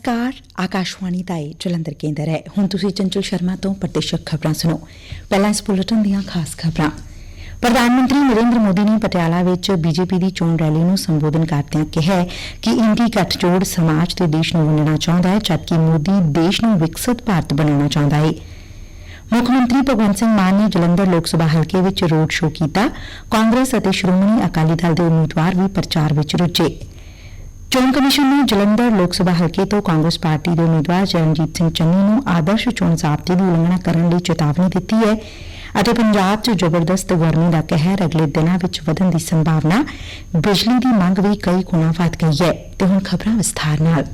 ਨਮਸਕਾਰ ਆਕਾਸ਼ਵਾਣੀ ਦਾ ਇਹ ਜਲੰਧਰ ਕੇਂਦਰ ਹੈ ਹੁਣ ਤੁਸੀਂ ਚੰਚਲ ਸ਼ਰਮਾ ਤੋਂ ਪ੍ਰਤੀਸ਼ਕ ਖਬਰਾਂ ਸੁਣੋ ਪਹਿਲਾਂ ਇਸ ਬੁਲੇਟਿਨ ਦੀਆਂ ਖਾਸ ਖਬਰਾਂ ਪ੍ਰਧਾਨ ਮੰਤਰੀ ਨਰਿੰਦਰ ਮੋਦੀ ਨੇ ਪਟਿਆਲਾ ਵਿੱਚ ਬੀਜੇਪੀ ਦੀ ਚੋਣ ਰੈਲੀ ਨੂੰ ਸੰਬੋਧਨ ਕਰਦਿਆਂ ਕਿਹਾ ਕਿ ਇੰਡੀ ਗੱਠਜੋੜ ਸਮਾਜ ਤੇ ਦੇਸ਼ ਨੂੰ ਵੰਡਣਾ ਚਾਹੁੰਦਾ ਹੈ ਜਦਕਿ ਮੋਦੀ ਦੇਸ਼ ਨੂੰ ਵਿਕਸਿਤ ਭਾਰਤ ਬਣਾਉਣਾ ਚਾਹੁੰਦਾ ਹੈ ਮੁੱਖ ਮੰਤਰੀ ਭਗਵੰਤ ਸਿੰਘ ਮਾਨ ਨੇ ਜਲੰਧਰ ਲੋਕ ਸਭਾ ਹਲਕੇ ਵਿੱਚ ਰੋਡ ਸ਼ੋਅ ਕੀਤਾ ਕਾਂਗਰਸ ਅਤੇ ਸ਼੍ਰੋਮਣੀ ਅਕਾਲੀ ਦਲ ਦੇ ਉਮੀਦਵਾਰ ਵੀ ਪ੍ਰਚਾਰ ਵਿੱਚ ਰੁੱਝੇ ਚੋਣ ਕਮਿਸ਼ਨ ਨੇ ਜਲੰਧਰ ਲੋਕ ਸਭਾ ਹਲਕੇ ਤੋਂ ਕਾਂਗਰਸ ਪਾਰਟੀ ਦੇ ਉਮੀਦਵਾਰ ਚਰਨਜੀਤ ਸਿੰਘ ਚੰਨੀ ਨੂੰ ਆਦਰਸ਼ ਚੋਣ ਜ਼ਾਬਤੇ ਦੀ ਉਲੰਘਣਾ ਕਰਨ ਲਈ ਚੇਤਾਵਨੀ ਦਿੱਤੀ ਹੈ ਅਤੇ ਪੰਜਾਬ 'ਚ ਜ਼ਬਰਦਸਤ ਗਰਮੀ ਦਾ ਕਹਿਰ ਅਗਲੇ ਦਿਨਾਂ ਵਿੱਚ ਵਧਣ ਦੀ ਸੰਭਾਵਨਾ, ਬਿਜਲੀ ਦੀ ਮੰਗ ਵੀ ਕਈ ਗੁਣਾ ਵੱਧ ਗਈ ਹੈ, ਤੇ ਹੁਣ ਖਬਰਾਂ ਵਿਸਥਾਰ ਨਾਲ।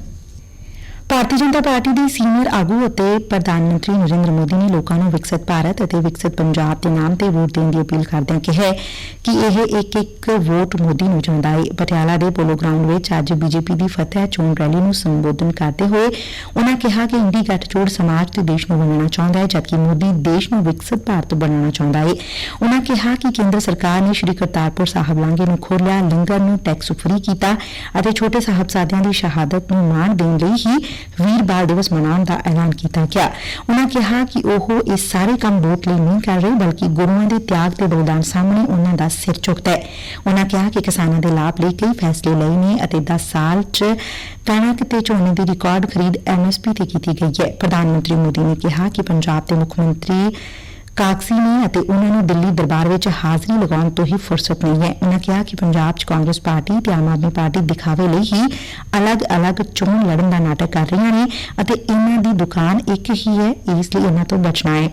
ਭਾਰਤੀ ਜਨਤਾ ਪਾਰਟੀ ਦੇ ਸੀਨੀਅਰ ਆਗੂ ਅਤੇ ਪ੍ਰਧਾਨ ਮੰਤਰੀ ਨਰਿੰਦਰ ਮੋਦੀ ਨੇ ਲੋਕਾਂ ਨੂੰ ਵਿਕਸਿਤ ਭਾਰਤ ਅਤੇ ਵਿਕਸਿਤ ਪੰਜਾਬ ਦੇ ਨਾਮ ਤੇ ਵੋਟ ਦੇਣ ਦੀ ਅਪੀਲ ਕਰਦਿਆਂ ਕਿਹਾ ਕਿ ਇਹ ਇੱਕ ਇੱਕ ਵੋਟ ਮੋਦੀ ਨੂੰ ਜਾਂਦਾ ਹੈ ਪਟਿਆਲਾ ਦੇ ਪੋਲੋ ਗਰਾਊਂਡ ਵਿੱਚ ਅੱਜ ਬੀਜੇਪੀ ਦੀ ਫਤਿਹ ਚੋਣ ਰੈਲੀ ਨੂੰ ਸੰਬੋਧਨ ਕਰਦੇ ਹੋਏ ਉਨ੍ਹਾਂ ਕਿਹਾ ਕਿ ਇੰਡੀ ਗੱਠਜੋੜ ਸਮਾਜ ਤੇ ਦੇਸ਼ ਨੂੰ ਬਣਾਉਣਾ ਚਾਹੁੰਦਾ ਹੈ ਜਦਕਿ ਮੋਦੀ ਦੇਸ਼ ਨੂੰ ਵਿਕਸਿਤ ਭਾਰਤ ਬਣਾਉਣਾ ਚਾਹੁੰਦਾ ਹੈ ਉਨ੍ਹਾਂ ਕਿਹਾ ਕਿ ਕੇਂਦਰ ਸਰਕਾਰ ਨੇ ਸ਼੍ਰੀ ਕਰਤਾਰਪੁਰ ਸਾਹਿਬ ਲਾਂਘੇ ਨੂੰ ਖੋਲ੍ਹਿਆ, ਲੰਗਰ ਨੂੰ ਟੈਕਸ ਫ੍ਰੀ ਕੀਤਾ ਅਤੇ ਛੋਟੇ ਸਾਹਿਬਜ਼ਾਦਿਆਂ ਦੀ ਸ਼ਹਾਦਤ ਨੂੰ ਮਾਣ ਦੇਣ ਲਈ ਹੀ ਵੀਰ ਬਾਲ ਦਿਵਸ ਮਨਾਉਣ ਦਾ ਐਲਾਨ ਕੀਤਾ ਗਿਆ। ਉਨ੍ਹਾਂ ਕਿਹਾ ਕਿ ਉਹ ਇਹ ਸਾਰੇ ਕੰਮ ਵੋਟ ਲਈ ਨਹੀਂ ਕਰ ਰਹੇ, ਬਲਕਿ ਗੁਰੂਆਂ ਦੇ ਤਿਆਗ ਤੇ ਬਲਿਦਾਨ ਸਾਹਮਣੇ ਉਨ੍ਹਾਂ ਦਾ ਸਿਰ ਝੁਕਦਾ ਹੈ। ਉਨ੍ਹਾਂ ਕਿਹਾ ਕਿ ਕਿਸਾਨਾਂ ਦੇ ਲਾਭ ਲਈ ਕਈ ਫੈਸਲੇ ਲਏ ਨੇ ਅਤੇ 10 ਸਾਲ 'ਚ ਕਣਕ ਤੇ ਝੋਨੇ ਦੀ ਰਿਕਾਰਡ ਖਰੀਦ ਐਮਐਸਪੀ ਤੇ ਕੀਤੀ ਗਈ ਹੈ। ਪ੍ਰਧਾਨ ਮੰਤਰੀ ਮੋਦੀ ਨੇ ਕਿਹਾ ਕਿ ਪੰਜਾਬ ਦੇ ਮੁੱਖ ਮੰਤਰੀ ਕਾਕਸੀ ਨੇ ਅਤੇ ਉਹਨਾਂ ਨੂੰ ਦਿੱਲੀ ਦਰਬਾਰ ਵਿੱਚ ਹਾਜ਼ਰੀ ਲਗਾਉਣ ਤੋਂ ਹੀ ਫੁਰਸਤ ਨਹੀਂ ਹੈ। ਉਹਨਾਂ ਕਿਹਾ ਕਿ ਪੰਜਾਬ 'ਚ ਕਾਂਗਰਸ ਪਾਰਟੀ ਤੇ ਆਮ ਆਦਮੀ ਪਾਰਟੀ ਦਿਖਾਵੇ ਲਈ ਹੀ ਅਲੱਗ-ਅਲੱਗ ਚੋਣ ਲੜਨ ਦਾ ਨਾਟਕ ਕਰ ਰਹੀਆਂ ਨੇ ਅਤੇ ਇਹਨਾਂ ਦੀ ਦੁਕਾਨ ਇੱਕ ਹੀ ਹੈ, ਇਸ ਲਈ ਇਹਨਾਂ ਤੋਂ ਬਚਣਾ ਹੈ।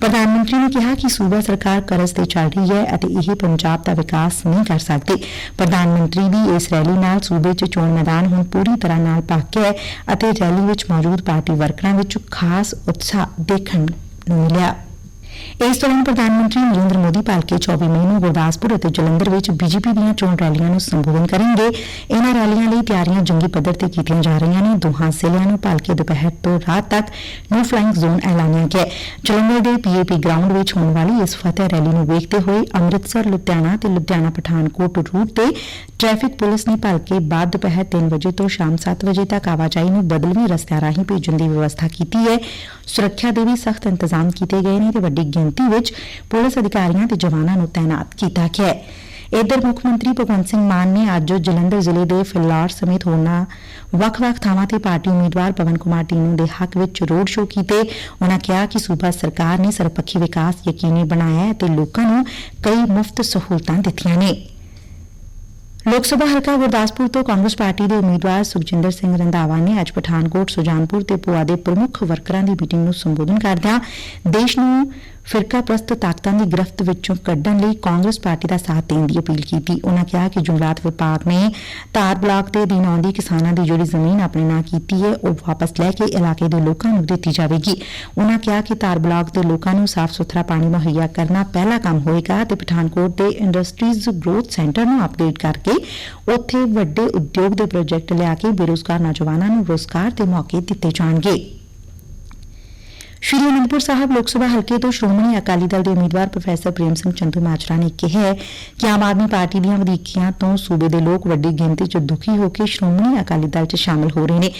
ਪ੍ਰਧਾਨ ਮੰਤਰੀ ਨੇ ਕਿਹਾ ਕਿ ਸੂਬਾ ਸਰਕਾਰ ਕਰਜ਼ ਤੇ ਚੱਲ ਰਹੀ ਹੈ ਅਤੇ ਇਹ ਪੰਜਾਬ ਦਾ ਵਿਕਾਸ ਨਹੀਂ ਕਰ ਸਕਦੀ। ਪ੍ਰਧਾਨ ਮੰਤਰੀ ਦੀ ਇਸ ਰੈਲੀ ਨਾਲ ਸੂਬੇ 'ਚ ਚੋਣ ਮੈਦਾਨ ਹੁਣ ਪੂਰੀ ਤਰ੍ਹਾਂ ਨਾਲ ਪੱਕ ਗਿਆ ਹੈ ਅਤੇ ਰੈਲੀ ਵਿੱਚ ਮੌਜੂਦ ਪਾਰਟੀ ਵਰਕਰਾਂ ਵਿੱਚ ਖਾਸ ਉਤਸ਼ਾਹ ਦੇਖਣ ਨੂੰ ਮਿਲਿਆ। ਇਸ ਦੌਰਾਨ ਪ੍ਰਧਾਨ ਮੰਤਰੀ ਨਰਿੰਦਰ ਮੋਦੀ ਭਲਕੇ 24 ਮਈ ਨੂੰ ਗੁਰਦਾਸਪੁਰ ਅਤੇ ਜਲੰਧਰ ਵਿੱਚ ਬੀਜੇਪੀ ਦੀਆਂ ਚੋਣ ਰੈਲੀਆਂ ਨੂੰ ਸੰਬੋਧਨ ਕਰਨਗੇ। ਇਹਨਾਂ ਰੈਲੀਆਂ ਲਈ ਤਿਆਰੀਆਂ ਜੰਗੀ ਪੱਧਰ ਤੇ ਕੀਤੀਆਂ ਜਾ ਰਹੀਆਂ ਨੇ। ਦੋਹਾਂ ਜ਼ਿਲ੍ਹਿਆਂ ਨੂੰ ਭਲਕੇ ਦੁਪਹਿਰ ਤੋਂ ਰਾਤ ਤੱਕ ਨੋ ਫਲਾਈਂਗ ਜ਼ੋਨ ਐਲਾਨਿਆ ਗਿਆ ਜਲੰਧਰ ਦੇ ਪੀਏਪੀ ਗਰਾਊਂਡ ਵਿੱਚ ਹੋਣ ਵਾਲੀ ਇਸ ਫਤਿਹ ਰੈਲੀ ਨੂੰ ਵੇਖਦੇ ਹੋਏ ਅੰਮ੍ਰਿਤਸਰ, ਲੁਧਿਆਣਾ ਤੇ ਲੁਧਿਆਣਾ ਪਠਾਨਕੋਟ ਰੂਟ ਤੇ ਟ੍ਰੈਫਿਕ ਪੁਲਿਸ ਨੇ ਭਲਕੇ ਬਾਅਦ ਦੁਪਹਿਰ 3 ਵਜੇ ਤੋਂ ਸ਼ਾਮ 7 ਵਜੇ ਤੱਕ ਆਵਾਜਾਈ ਨੂੰ ਬਦਲਵੀਂ ਰਸਤਿਆਂ ਰਾਹੀਂ ਭੇਜਣ ਦੀ ਵਿਵਸਥਾ ਕੀਤੀ ਹੈ। ਸੁਰੱਖਿਆ ਦੇ ਵੀ ਸਖਤ ਇੰਤਜ਼ਾਮ ਕੀਤੇ ਗਏ ਨੇ ਤੇ ਵੱਡੀ ਗਿਣਤੀ ਵਿਚ ਪੁਲਿਸ ਅਧਿਕਾਰੀਆਂ ਤੇ ਜਵਾਨਾਂ ਨੂੰ ਤਾਇਨਾਤ ਕੀਤਾ ਗਿਆ ਹੈ। ਇਧਰ ਮੁੱਖ ਮੰਤਰੀ ਭਗਵੰਤ ਸਿੰਘ ਮਾਨ ਨੇ ਅੱਜ ਜਲੰਧਰ ਜ਼ਿਲ੍ਹੇ ਦੇ ਫਿਲੌਰ ਸਮੇਤ ਹੋਰਨਾਂ ਵੱਖ-ਵੱਖ ਥਾਵਾਂ ਤੇ ਪਾਰਟੀ ਉਮੀਦਵਾਰ ਪਵਨ ਕੁਮਾਰ ਟੀਨੂ ਦੇ ਹੱਕ ਵਿੱਚ ਰੋਡ ਸ਼ੋਅ ਕੀਤੇ। ਉਹਨਾਂ ਕਿਹਾ ਕਿ ਸੂਬਾ ਸਰਕਾਰ ਨੇ ਸਰਪੱਖੀ ਵਿਕਾਸ ਯਕੀਨੀ ਬਣਾਇਆ ਹੈ ਤੇ ਲੋਕਾਂ ਨੂੰ ਕਈ ਮੁਫਤ ਸਹੂਲਤਾਂ ਦਿੱਤੀਆਂ ਨੇ। ਲੋਕ ਸਭਾ ਹਲਕਾ ਗੁਰਦਾਸਪੁਰ ਤੋਂ ਕਾਂਗਰਸ ਪਾਰਟੀ ਦੇ ਉਮੀਦਵਾਰ ਸੁਖਜਿੰਦਰ ਸਿੰਘ ਰੰਧਾਵਾ ਨੇ ਅੱਜ ਪਠਾਨਕੋਟ, ਸੁਜਾਨਪੁਰ ਤੇ ਪੁਆ ਦੇ ਪ੍ਰਮੁੱਖ ਵਰਕਰਾਂ ਦੀ ਮੀਟਿੰਗ ਨੂੰ ਸੰਬੋਧਨ ਕਰਦਿਆਂ ਦੇਸ਼ ਨੂੰ ਫਿਰਕਾ ਪ੍ਰਸਤ ਤਾਕਤਾਂ ਦੀ ਗ੍ਰਿਫਤ ਵਿੱਚੋਂ ਕੱਢਣ ਲਈ ਕਾਂਗਰਸ ਪਾਰਟੀ ਦਾ ਸਾਥ ਦੇਣ ਦੀ ਅਪੀਲ ਕੀਤੀ। ਉਹਨਾਂ ਕਿਹਾ ਕਿ ਜੰਗਲਾਤ ਵਿਭਾਗ ਨੇ ਧਾਰ ਬਲਾਕ ਦੇ ਅਧੀਨ ਆਉਂਦੀ ਕਿਸਾਨਾਂ ਦੀ ਜਿਹੜੀ ਜ਼ਮੀਨ ਆਪਣੇ ਨਾਂ ਕੀਤੀ ਹੈ, ਉਹ ਵਾਪਸ ਲੈ ਕੇ ਇਲਾਕੇ ਦੇ ਲੋਕਾਂ ਨੂੰ ਦਿੱਤੀ ਜਾਵੇਗੀ। ਉਹਨਾਂ ਕਿਹਾ ਕਿ ਧਾਰ ਬਲਾਕ ਦੇ ਲੋਕਾਂ ਨੂੰ ਸਾਫ਼ ਸੁਥਰਾ ਪਾਣੀ ਮੁਹੱਈਆ ਕਰਨਾ ਪਹਿਲਾ ਕੰਮ ਹੋਏਗਾ ਤੇ ਪਠਾਨਕੋਟ ਦੇ ਇੰਡਸਟਰੀਜ਼ ਗਰੋਥ ਸੈਂਟਰ ਨੂੰ ਅਪਡੇਟ ਕਰਕੇ ਉੱਥੇ ਵੱਡੇ ਉਦਯੋਗ ਦੇ ਪ੍ਰੋਜੈਕਟ ਲਿਆ ਕੇ ਬੇਰੋਜ਼ਗਾਰ ਨੌਜਵਾਨਾਂ ਨੂੰ ਰੋਜ਼ਗਾਰ ਦੇ ਮੌਕੇ ਦਿੱਤੇ ਜਾਣਗੇ। ਸ਼੍ਰੀ ਅਨੰਦਪੁਰ ਸਾਹਿਬ ਲੋਕ ਸਭਾ ਹਲਕੇ ਤੋਂ ਸ਼੍ਰੋਮਣੀ ਅਕਾਲੀ ਦਲ ਦੇ ਉਮੀਦਵਾਰ ਪ੍ਰੋਫੈਸਰ ਪ੍ਰੇਮ ਸਿੰਘ ਚੰਦੂ ਮਾਜਰਾ ਨੇ ਕਿਹਾ ਹੈ ਕਿ ਆਮ ਆਦਮੀ ਪਾਰਟੀ ਦੀਆਂ ਵਧੀਕੀਆਂ ਤੋਂ ਸੂਬੇ ਦੇ ਲੋਕ ਵੱਡੀ ਗਿਣਤੀ 'ਚ ਦੁਖੀ ਹੋ ਕੇ ਸ਼੍ਰੋਮਣੀ ਅਕਾਲੀ ਦਲ 'ਚ ਸ਼ਾਮਲ ਹੋ ਰਹੇ ਨੇ।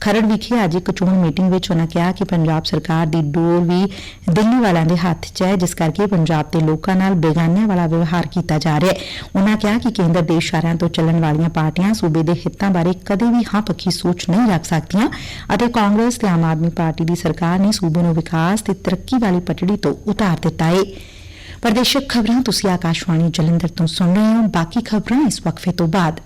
ਖਰੜ ਵਿਖੇ ਅੱਜ ਇੱਕ ਚੋਣ ਮੀਟਿੰਗ ਵਿੱਚ ਉਹਨਾਂ ਕਿਹਾ ਕਿ ਪੰਜਾਬ ਸਰਕਾਰ ਦੀ ਡੋਰ ਵੀ ਦਿੱਲੀ ਵਾਲਿਆਂ ਦੇ ਹੱਥ 'ਚ ਹੈ, ਜਿਸ ਕਰਕੇ ਪੰਜਾਬ ਦੇ ਲੋਕਾਂ ਨਾਲ ਬੇਗਾਨਿਆਂ ਵਾਲਾ ਵਿਵਹਾਰ ਕੀਤਾ ਜਾ ਰਿਹਾ ਹੈ। ਉਹਨਾਂ ਕਿਹਾ ਕਿ ਕੇਂਦਰ ਦੇ ਇਸ਼ਾਰਿਆਂ ਤੋਂ ਚੱਲਣ ਵਾਲੀਆਂ ਪਾਰਟੀਆਂ ਸੂਬੇ ਦੇ ਹਿੱਤਾਂ ਬਾਰੇ ਕਦੇ ਵੀ ਹਾਂ ਪੱਖੀ ਸੋਚ ਨਹੀਂ ਰੱਖ ਸਕਦੀਆਂ ਅਤੇ ਕਾਂਗਰਸ ਤੇ ਆਮ ਆਦਮੀ ਪਾਰਟੀ ਦੀ ਸਰਕਾਰ ਨੇ ਸੂਬੇ ਨੂੰ ਵਿਕਾਸ ਤੇ ਤਰੱਕੀ ਵਾਲੀ ਪਟੜੀ ਤੋਂ ਉਤਾਰ ਦਿੱਤਾ ਏ। ਪ੍ਰਦੇਸ਼ਕ ਖਬਰਾਂ ਤੁਸੀਂ ਆਕਾਸ਼ਵਾਣੀ ਜਲੰਧਰ ਤੋਂ ਸੁਣ ਰਹੇ ਹੋ। ਬਾਕੀ ਖਬਰਾਂ ਇਸ ਵਕਫੇ ਤੋਂ ਬਾਅਦ।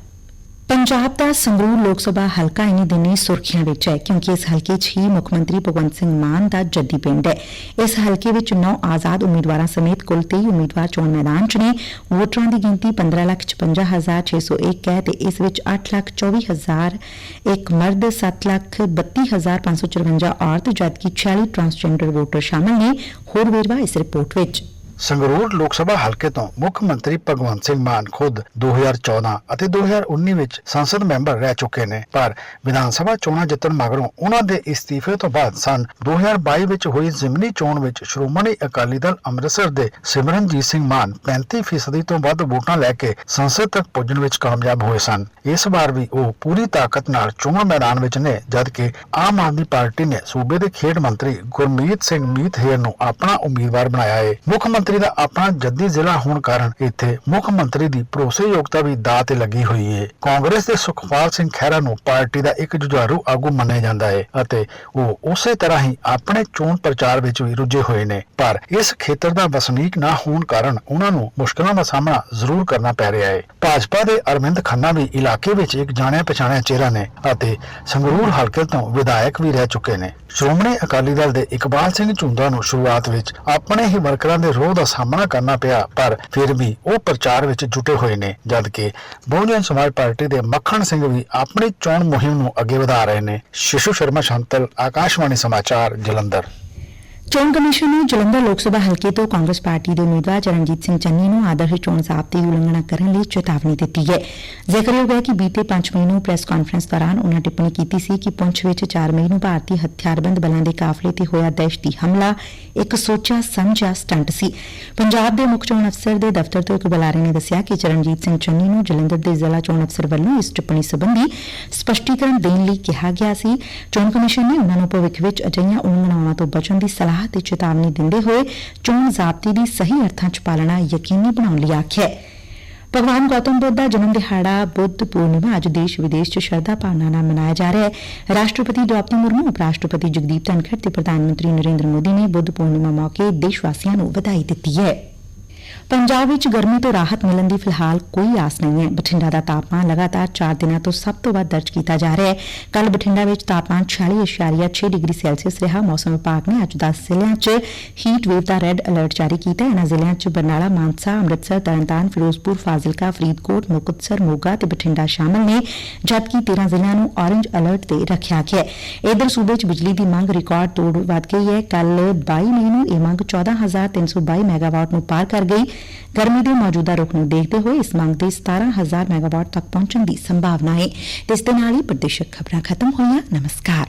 ਪੰਜਾਬ ਦਾ ਸੰਗਰੂਰ ਲੋਕ ਸਭਾ ਹਲਕਾ ਇਨੀ ਦਿਨੀ ਸੁਰਖੀਆਂ ਵਿੱਚ ਹੈ ਕਿਉਂਕਿ ਇਸ ਹਲਕੇ 'ਚ ਹੀ ਮੁੱਖ ਮੰਤਰੀ ਭਗਵੰਤ ਸਿੰਘ ਮਾਨ ਦਾ ਜੱਦੀ ਪਿੰਡ ਹੈ। ਇਸ ਹਲਕੇ ਵਿੱਚ 9 ਆਜ਼ਾਦ ਉਮੀਦਵਾਰਾਂ ਸਮੇਤ ਕੁੱਲ 23 ਉਮੀਦਵਾਰ ਚੋਣ ਮੈਦਾਨ 'ਚ ਨੇ। ਵੋਟਰਾਂ ਦੀ ਗਿਣਤੀ 15,56,601 ਹੈ ਤੇ ਇਸ ਵਿੱਚ 8,24,000 ਇੱਕ ਮਰਦ 7,32,554 ਔਰਤ ਜਦਕਿ 46 ਟਰਾਂਸਜੈਂਡਰ ਵੋਟਰ ਸ਼ਾਮਲ ਨੇ। ਹੋਰ ਵੇਰਵਾ ਇਸ ਰਿਪੋਰਟ ਵਿੱਚ। ਸੰਗਰੂਰ ਲੋਕ ਸਭਾ ਹਲਕੇ ਤੋਂ ਮੁੱਖ ਮੰਤਰੀ ਭਗਵੰਤ ਸਿੰਘ ਮਾਨ ਖੁਦ 2014 ਅਤੇ 2019 ਵਿੱਚ ਸੰਸਦ ਮੈਂਬਰ ਰਹਿ ਚੁੱਕੇ ਨੇ। ਪਰ ਵਿਧਾਨ ਸਭਾ ਚੋਣਾਂ ਜਿੱਤਣ ਮਗਰੋਂ ਉਹਨਾਂ ਦੇ ਇਸਤੀਫੇ ਤੋਂ ਬਾਅਦ ਸਨ 2022 ਵਿੱਚ ਹੋਈ ਜ਼ਿਮਨੀ ਚੋਣ ਵਿੱਚ ਸ਼੍ਰੋਮਣੀ ਅਕਾਲੀ ਦਲ ਅੰਮ੍ਰਿਤਸਰ ਦੇ ਸਿਮਰਨਜੀਤ ਸਿੰਘ ਮਾਨ 35% ਤੋਂ ਵੱਧ ਵੋਟਾਂ ਲੈ ਕੇ ਸੰਸਦ ਤੱਕ ਪਹੁੰਚਣ ਵਿੱਚ ਕਾਮਯਾਬ ਹੋਏ ਸਨ। ਇਸ ਵਾਰ ਵੀ ਉਹ ਪੂਰੀ ਤਾਕਤ ਨਾਲ ਚੋਣ ਮੈਦਾਨ ਵਿੱਚ ਨੇ, ਜਦਕਿ ਆਮ ਆਦਮੀ ਪਾਰਟੀ ਨੇ ਸੂਬੇ ਦੇ ਖੇਡ ਮੰਤਰੀ ਗੁਰਮੀਤ ਸਿੰਘ ਮੀਤ ਹੇਰ ਨੂੰ ਆਪਣਾ ਉਮੀਦਵਾਰ ਬਣਾਇਆ ਹੈ ਮੁੱਖ ਮੰਤਰੀ ਦਾ ਆਪਣਾ ਜੱਦੀ ਜ਼ਿਲ੍ਹਾ ਹੋਣ ਕਾਰਨ ਇੱਥੇ ਮੁੱਖ ਮੰਤਰੀ ਦੀ ਭਰੋਸੇਯੋਗਤਾ ਵੀ ਦਾਅ ਤੇ ਲੱਗੀ ਹੋਈ ਹੈ ਕਾਂਗਰਸ ਦੇ ਸੁਖਪਾਲ ਸਿੰਘ ਖਹਿਰਾ ਨੂੰ ਪਾਰਟੀ ਦਾ ਇੱਕ ਜੁਝਾਰੂ ਆਗੂ ਮੰਨਿਆ ਜਾਂਦਾ ਹੈ ਅਤੇ ਉਹ ਉਸੇ ਤਰ੍ਹਾਂ ਹੀ ਆਪਣੇ ਚੋਣ ਪ੍ਰਚਾਰ ਵਿੱਚ ਵੀ ਰੁੱਝੇ ਹੋਏ ਨੇ। ਪਰ ਇਸ ਖੇਤਰ ਦਾ ਵਸਨੀਕ ਨਾ ਹੋਣ ਕਾਰਨ ਉਹਨਾਂ ਨੂੰ ਮੁਸ਼ਕਲਾਂ ਦਾ ਸਾਹਮਣਾ ਜ਼ਰੂਰ ਕਰਨਾ ਪੈ ਰਿਹਾ ਹੈ ਭਾਜਪਾ ਦੇ ਅਰਵਿੰਦ ਖੰਨਾ ਵੀ ਇਲਾਕੇ ਵਿੱਚ ਇੱਕ ਜਾਣਿਆ ਪਛਾਣਿਆ ਚਿਹਰਾ ਨੇ ਅਤੇ ਸੰਗਰੂਰ ਹਲਕੇ ਤੋਂ ਵਿਧਾਇਕ ਵੀ ਰਹਿ ਚੁੱਕੇ ਨੇ। ਸ਼੍ਰੋਮਣੀ ਅਕਾਲੀ ਦਲ ਦੇ ਇਕਬਾਲ ਸਿੰਘ ਝੁੰਦਾ ਨੂੰ ਸ਼ੁਰੂਆਤ ਵਿੱਚ ਆਪਣੇ ਹੀ ਵਰਕਰਾਂ ਦੇ ਰੋਹ ਦਾ ਸਾਹਮਣਾ ਕਰਨਾ ਪਿਆ, ਪਰ ਫਿਰ ਵੀ ਉਹ ਪ੍ਰਚਾਰ ਵਿੱਚ ਜੁਟੇ ਹੋਏ ਨੇ, ਜਦਕਿ ਬਹੁਜਨ ਸਮਾਜ ਪਾਰਟੀ ਦੇ ਮੱਖਣ ਸਿੰਘ ਵੀ ਆਪਣੀ ਚੋਣ ਮੁਹਿੰਮ ਨੂੰ ਅੱਗੇ ਵਧਾ ਰਹੇ ਨੇ। ਸ਼ਿਸ਼ੂ ਸ਼ਰਮਾ, ਸ਼ੰਤਲ, ਆਕਾਸ਼ਵਾਣੀ ਸਮਾਚਾਰ, ਜਲੰਧਰ। ਚੋਣ ਕਮਿਸ਼ਨ ਨੇ ਜਲੰਧਰ ਲੋਕ ਸਭਾ ਹਲਕੇ ਤੋਂ ਕਾਂਗਰਸ ਪਾਰਟੀ ਦੇ ਉਮੀਦਵਾਰ ਚਰਨਜੀਤ ਸਿੰਘ ਚੰਨੀ ਨੂੰ ਆਦਰਸ਼ ਚੋਣ ਜ਼ਾਬਤੇ ਦੀ ਉਲੰਘਣਾ ਕਰਨ ਲਈ ਚੇਤਾਵਨੀ ਦਿੱਤੀ ਹੈ ਜ਼ਿਕਰਯੋਗ ਹੈ ਕਿ ਬੀਤੇ 5 ਮਈ ਨੂੰ ਪ੍ਰੈਸ ਕਾਨਫਰੰਸ ਦੌਰਾਨ ਉਨ੍ਹਾਂ ਟਿੱਪਣੀ ਕੀਤੀ ਸੀ ਕਿ ਪੁੰਛ ਵਿੱਚ 4 ਮਈ ਨੂੰ ਭਾਰਤੀ ਹਥਿਆਰਬੰਦ ਬਲਾਂ ਦੇ ਕਾਫਲੇ ਤੇ ਹੋਇਆ ਦਹਿਸ਼ਤੀ ਹਮਲਾ ਇੱਕ ਸੋਚਿਆ, ਸਮਝਿਆ ਸਟੰਟ ਸੀ। ਪੰਜਾਬ ਦੇ ਮੁੱਖ ਚੋਣ ਅਫਸਰ ਦੇ ਦਫ਼ਤਰ ਤੋਂ ਇੱਕ ਬੁਲਾਰੇ ਨੇ ਦੱਸਿਆ ਕਿ ਚਰਨਜੀਤ ਸਿੰਘ ਚੰਨੀ ਨੂੰ ਜਲੰਧਰ ਦੇ ਜ਼ਿਲ੍ਹਾ ਚੋਣ ਅਫਸਰ ਵੱਲੋਂ ਇਸ ਟਿੱਪਣੀ ਸੰਬੰਧੀ ਸਪਸ਼ਟੀਕਰਨ ਦੇਣ ਲਈ ਕਿਹਾ ਗਿਆ ਸੀ। ਚੋਣ ਕਮਿਸ਼ਨ ਨੇ ਉਨ੍ਹਾਂ ਨੂੰ ਭਵਿੱਖ ਵਿੱਚ ਅਜਿਹੀਆਂ ਉਲੰਘਣਾਵਾਂ ਤੋਂ ਬਚਣ ਦੀ ਸਲਾਹ ਤੇ ਚੇਤਾਵਨੀ ਦਿੰਦੇ ਹੋਏ ਚੋਣ ਜ਼ਾਬਤੇ ਦੀ ਸਹੀ ਅਰਥਾਂ 'ਚ ਪਾਲਣਾ ਯਕੀਨੀ ਬਣਾਉਣ ਲਈ ਆਖਿਆ ਹੈ। ਭਗਵਾਨ ਗੌਤਮ ਬੁੱਧ ਦਾ ਜਨਮ ਦਿਹਾੜਾ ਬੁੱਧ ਪੂਰਨਿਮਾ ਅੱਜ ਦੇਸ਼ ਵਿਦੇਸ਼ 'ਚ ਸ਼ਰਧਾ ਭਾਵਨਾ ਨਾਲ ਮਨਾਇਆ ਜਾ ਰਿਹਾ ਹੈ। ਰਾਸ਼ਟਰਪਤੀ ਦ੍ਰੋਪਦੀ ਮੁਰਮੂ ਉਪ ਰਾਸ਼ਟਰਪਤੀ ਜਗਦੀਪ ਧਨਖੜ ਤੇ ਪ੍ਰਧਾਨ ਮੰਤਰੀ ਨਰਿੰਦਰ ਮੋਦੀ ਨੇ ਬੁੱਧ ਪੂਰਨਿਮਾ ਮੌਕੇ ਦੇਸ਼ ਵਾਸੀਆਂ ਨੂੰ ਵਧਾਈ ਦਿੱਤੀ ਹੈ। ਪੰਜਾਬ ਵਿੱਚ ਗਰਮੀ ਤੋਂ ਰਾਹਤ ਮਿਲਣ ਦੀ ਫਿਲਹਾਲ ਕੋਈ ਆਸ ਨਹੀਂ ਹੈ। ਬਠਿੰਡਾ ਦਾ ਤਾਪਮਾਨ ਲਗਾਤਾਰ 4 ਦਿਨਾਂ ਤੋਂ ਸਭ ਤੋਂ ਵੱਧ ਦਰਜ ਕੀਤਾ ਜਾ ਰਿਹਾ ਹੈ। ਕੱਲ ਬਠਿੰਡਾ ਵਿੱਚ ਤਾਪਮਾਨ 46.6 ਡਿਗਰੀ ਸੈਲਸੀਅਸ ਰਿਹਾ। ਮੌਸਮ ਵਿਭਾਗ ਨੇ ਅੱਜ 10 ਜ਼ਿਲ੍ਹਿਆਂ 'ਚ ਹੀਟ ਵੇਵ ਦਾ ਰੈੱਡ ਅਲਰਟ ਜਾਰੀ ਕੀਤਾ ਹੈ। ਇਹਨਾਂ ਜ਼ਿਲ੍ਹਿਆਂ 'ਚ ਬਰਨਾਲਾ, ਮਾਨਸਾ, ਅੰਮ੍ਰਿਤਸਰ, ਤਰਨਤਾਰਨ, ਫਿਰੋਜ਼ਪੁਰ, ਫਾਜ਼ਿਲਕਾ, ਫਰੀਦਕੋਟ, ਮੁਕਤਸਰ, ਮੋਗਾ ਤੇ ਬਠਿੰਡਾ ਸ਼ਾਮਲ ਨੇ, ਜਦਕਿ 13 ਜ਼ਿਲ੍ਹਿਆਂ ਨੂੰ ਔਰੇਂਜ ਅਲਰਟ ਤੇ ਰੱਖਿਆ ਗਿਆ ਹੈ। ਇਧਰ ਸੂਬੇ 'ਚ ਬਿਜਲੀ ਦੀ ਮੰਗ ਰਿਕਾਰਡ ਤੋੜ ਵੱਧ ਗਈ ਹੈ। ਕੱਲ 22 ਮਈ ਨੂੰ ਇਹ ਮੰਗ 14322 ਮੈਗਾਵਾਟ ਨੂੰ ਪਾਰ ਕਰ ਗਈ। ਗਰਮੀ ਦੇ ਮੌਜੂਦਾ ਰੁਖ ਨੂੰ ਦੇਖਦੇ ਹੋਏ ਇਸ ਮੰਗ ਦੇ 17000 ਮੈਗਾਵਾਟ ਤੱਕ ਪਹੁੰਚਣ ਦੀ ਸੰਭਾਵਨਾ ਹੈ। ਇਸ ਦੇ ਨਾਲ ਹੀ ਪ੍ਰਦੇਸ਼ਕ ਖਬਰਾਂ ਖਤਮ ਹੋਈਆਂ। ਨਮਸਕਾਰ।